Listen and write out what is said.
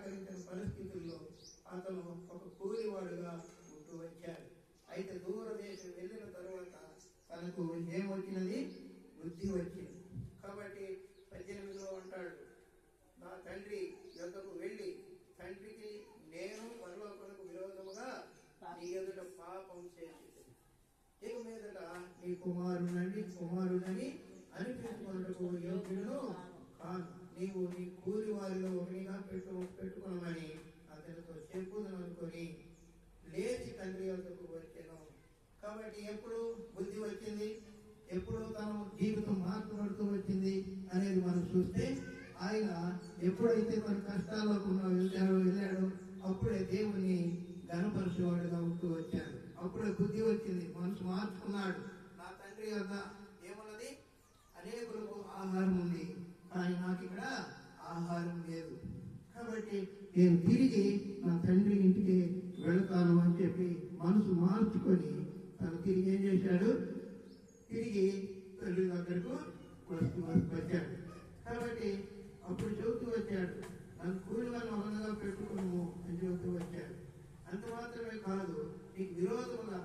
నిరాకరించిన పరిస్థితుల్లో అతను ఒక కూలివాడుగా ఉంటూ వచ్చాడు. అయితే దూరదేశం వెళ్ళిన తరువాత తనకు ఏమొచ్చినది వృద్ధి వచ్చింది. కాబట్టి పద్దెనిమిదిలో అంటాడు నా తండ్రి యొక్కకు వెళ్ళి తండ్రికి నేను పరలోకమునకు విరోధముగా నీ ఎదుట పాపం చేసి ఇక మీదట నీ కుమారునని కుమారునని అనిపించుకున్నట్టుకు యోగ్యుడు కాదు నీవు నీ కూలి వారిలో ఒకరిగా పెట్టు కాబట్టి ఎప్పుడు బుద్ధి వచ్చింది ఎప్పుడు తన జీవితం మార్చబడుతూ వచ్చింది అనేది మనం చూస్తే ఆయన ఎప్పుడైతే మన కష్టాల్లో ఉన్న వెళ్ళాడో వెళ్ళాడో అప్పుడే దేవుని గణపరిచేవాడుగా ఉంటూ వచ్చాడు. అప్పుడే బుద్ధి వచ్చింది మనసు మార్చుకున్నాడు. నా తండ్రి యొక్క ఏమన్నది? అనేకులకు ఆహారం ఉంది. కానీ నాకు ఇక్కడ ఆహారం లేదు. కాబట్టి నేను తిరిగి నా తండ్రి ఇంటికి వెళతాను అని చెప్పి మనసు మార్చుకొని తను తిరిగి ఏం చేశాడు? తిరిగి తల్లి దగ్గరకు వచ్చాడు కాబట్టి అప్పుడు చెబుతూ వచ్చాడు. నన్ను కూలి వాళ్ళని ఒకరిగా పెట్టుకున్నాము అని చెబుతూ వచ్చాడు. అంత మాత్రమే కాదు నీకు విరోధముగా